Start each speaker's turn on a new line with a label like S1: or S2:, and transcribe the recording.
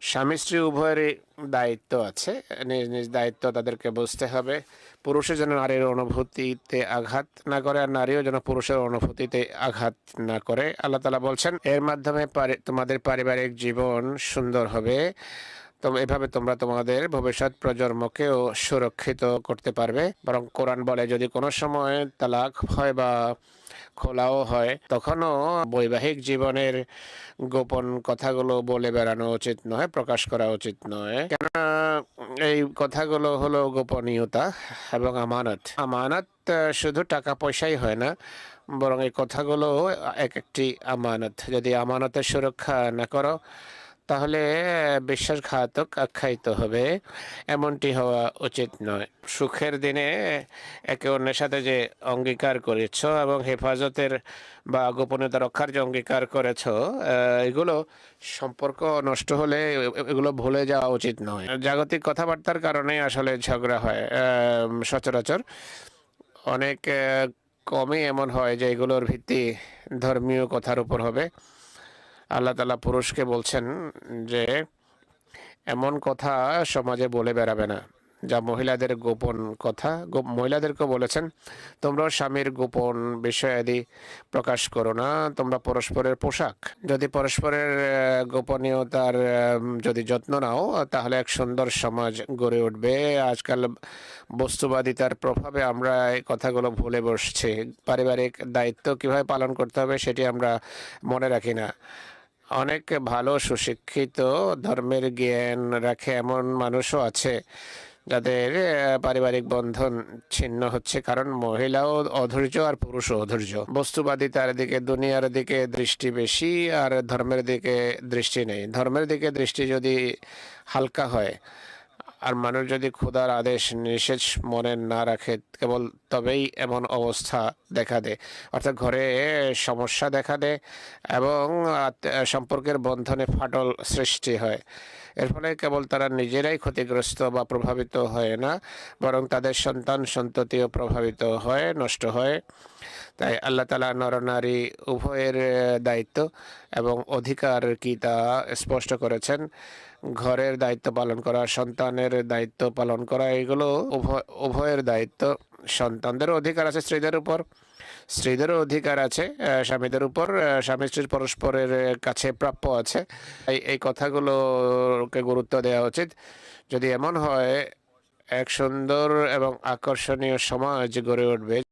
S1: স্বামী স্ত্রী উভয়েরই দায়িত্ব আছে। নিজ নিজ দায়িত্ব তাদেরকে বুঝতে হবে। পুরুষের যেন নারীর অনুভূতিতে আঘাত না করে আর নারীও যেন পুরুষের অনুভূতিতে আঘাত না করে। আল্লাহ তালা বলছেন, এর মাধ্যমে তোমাদের পারিবারিক জীবন সুন্দর হবে। তো এভাবে তোমরা তোমাদের ভবিষ্যৎ প্রজন্মকেও সুরক্ষিত করতে পারবে। বরং কোরআন বলে, যদি কোনো সময় তালাক হয় বা খোলাও হয়। তখনও বৈবাহিক জীবনের গোপন কথাগুলো বলে বেড়ানো উচিত নয়, প্রকাশ করা উচিত নয়। কেননা, এই কথাগুলো হলো গোপনীয়তা এবং আমানত। আমানত শুধু টাকা পয়সাই হয় না, বরং এই কথাগুলো এক একটি আমানত। যদি আমানতের সুরক্ষা না করো তাহলে, বিশ্বাসঘাতক আখ্যায়িত হবে। এমনটি হওয়া উচিত নয়। সুখের দিনে একে অন্যের সাথে যে অঙ্গীকার করেছ এবং হেফাজতের বা গোপনীয়তা রক্ষার যে অঙ্গীকার করেছ এগুলো সম্পর্ক নষ্ট হলে এগুলো ভুলে যাওয়া উচিত নয়। জাগতিক কথাবার্তার কারণে আসলে ঝগড়া হয় সচরাচর। অনেক কমই এমন হয় যে এগুলোর ভিত্তি ধর্মীয় কথার উপর হবে। আল্লাহ তালা পুরুষকে বলছেন যে, এমন কথা সমাজে বলে বেড়াবে না। যা মহিলাদের গোপন কথা মহিলাদেরকে বলেছেন, তোমরা স্বামীর গোপন বিষয়াদি প্রকাশ করো না। তোমরা পরস্পরের পোশাক। যদি পরস্পরের গোপনীয়তার যদি যত্ন নাও, তাহলে এক সুন্দর সমাজ গড়ে উঠবে। আজকাল বস্তুবাদিতার প্রভাবে আমরা এই কথাগুলো ভুলে বসছি। পারিবারিক দায়িত্ব কীভাবে পালন করতে হবে সেটি আমরা মনে রাখি না। অনেক ভালো সুশিক্ষিত, ধর্মের জ্ঞান রাখে এমন মানুষও আছে যাদের পারিবারিক বন্ধন ছিন্ন হচ্ছে। কারণ মহিলাও অধৈর্য আর পুরুষও অধৈর্য। বস্তুবাদী তার দিকে, দুনিয়ার দিকে দৃষ্টি বেশি আর ধর্মের দিকে দৃষ্টি নেই। ধর্মের দিকে দৃষ্টি যদি হালকা হয় আর মানুষ যদি ক্ষুধার আদেশ নিষেধ মনে না রাখে, কেবল তবেই এমন অবস্থা দেখা দেয়। অর্থাৎ ঘরে সমস্যা দেখা দেয় এবং সম্পর্কের বন্ধনে ফাটল সৃষ্টি হয়। এর ফলে কেবল তারা নিজেরাই ক্ষতিগ্রস্ত বা প্রভাবিত হয় না, বরং তাদের সন্তান সন্ততিও প্রভাবিত হয়, নষ্ট হয়। তাই আল্লাহ তালা নরনারী উভয়ের দায়িত্ব এবং অধিকার কি তা স্পষ্ট করেছেন। ঘরের দায়িত্ব পালন করা, সন্তানের দায়িত্ব পালন করা, এগুলো উভয় উভয়ের দায়িত্ব। সন্তানদেরও অধিকার আছে স্ত্রীদের উপর। স্ত্রীদেরও অধিকার আছে স্বামীদের উপর স্বামী স্ত্রীর পরস্পরের কাছে প্রাপ্য আছে। এই কথাগুলোকে গুরুত্ব দেওয়া উচিত। যদি এমন হয়, এক সুন্দর এবং আকর্ষণীয় সমাজ গড়ে উঠবে।